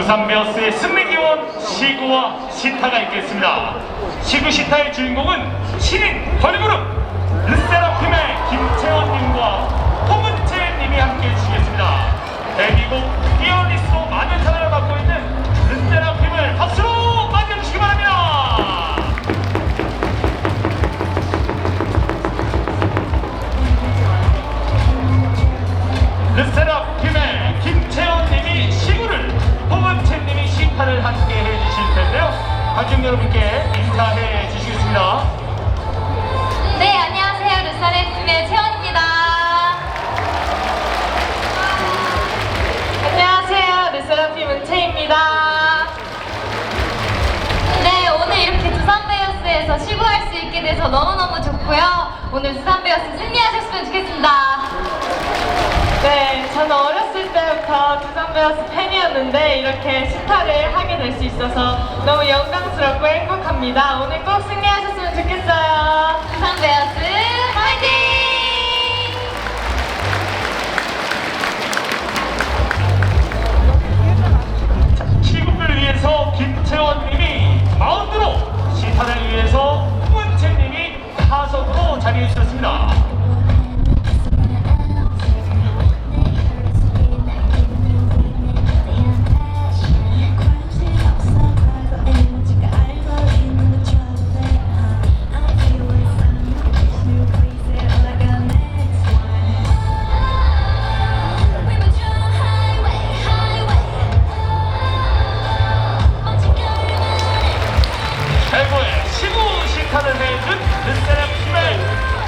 두산 베어스의 승리 기원 시구와 시타가 있겠습니다. 시구 시타의 주인공은 신인 걸그룹 르세라핌의 김채원님과 홍은채님이 함께 해주시겠습니다. 데뷔곡 피어리스로 많은 사랑을 받고 있는 르세라핌을 박수로 맞이해주시기 바랍니다. 르세라 관중 여러분께 인사해 주시겠습니다. 네, 안녕하세요. 르사레팀의 채원입니다. 안녕하세요. 르세라핌 은채입니다. 네, 오늘 이렇게 두산 베어스에서 시구할 수 있게 돼서 너무너무 좋고요. 오늘 두산 베어스 승리하셨으면 좋겠습니다. 네, 저는 어렸을 때부터 두산 베어스 팬이었는데 이렇게 스타를 하게 될 수 있어서 너무 영광스럽고 행복합니다. 오늘 꼭 승리하셨으면 좋겠어요. 1555년을 내준 르세라핌의